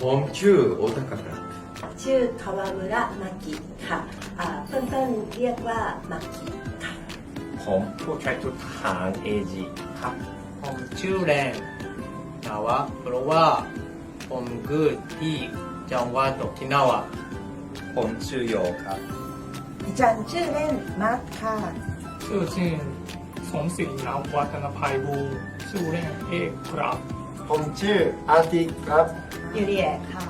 ผมชื่อโอตากะครับชื่อคาวามุระมากิค่ะอ่าเพื่อนๆเรียกว่ามากิค่ะ ผมผู้ใช้ทุกทางเอจีครับ ผมชื่อแรนแต่ว่าเพราะว่าผมเกิดที่จังหวัดโอกินาวาผมชื่อโยครับดิฉันชื่อเล่นมาร์คค่ะชื่อจริงสมศรีนามวัฒนภัยบูลย์ชื่อเล่นเอกครับ ผมชื่ออาทิตย์ครับ ยูเรียค่ะ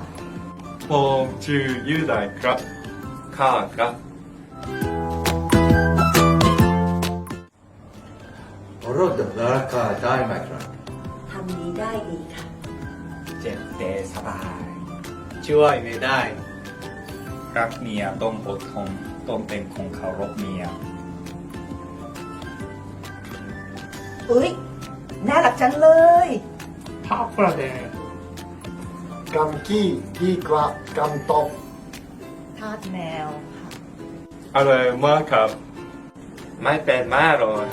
ผมชื่อยูไดครับข้าครับ รถราคาได้ไหมครับทำดีได้ดีค่ะ เจ็บแต่สบาย ช่วยไม่ได้ รักเมียต้องอดทนต้องเป็นคนเคารพเมียอุ้ย น่ารักจังเลย ภาคประแดงกำกี้ดีกว่ากำตกทาสแมวค่ะ อร่อยมากครับ ไม่เป็นมากเลย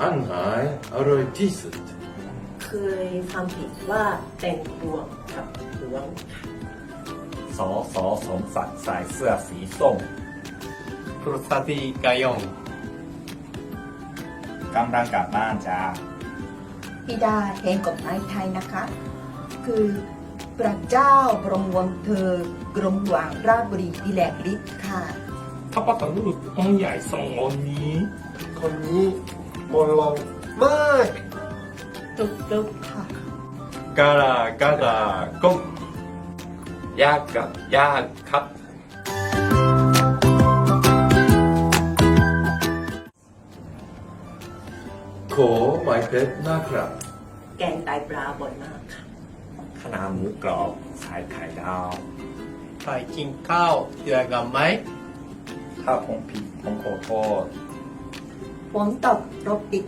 อันไหนอร่อยที่สุด เคยทำผิดว่าเป็นบวกกับหวงค่ะสอสอสมศักดิ์ใส่เสื้อสีส้มพรุษติกายง กำลังกลับบ้านจ้าบิดาแห่งกฎหมายไทยนะคะ คือพระเจ้าบรมวงศ์เธอกรมหลวงราชบุรีดิแลกฤทธิ์ค่ะพระปัตตานีองค์ใหญ่สององค์นี้ คนนี้มนต์ลงมากตุกตุกค่ะกาลากาลาก้มยากกับยากครับ ขอไม้เพชรนะครับ แกงไตปลาบ่อยมากค่ะคณะหมูกรอบใส่ไข่ดาวไปกินข้าวด้วยกันไหม ถ้าผมผิดผมขอโทษฝนตกรถติด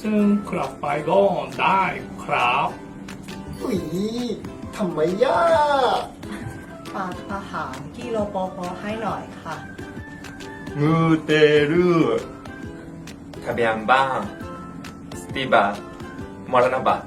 ซึ่งกลับไปก็ได้ครับอุ๊ยทำไมยากฝากอาหารที่รปภให้หน่อยค่ะมูเตรุทะเบียนบ้านสติบัตรมรณบัตร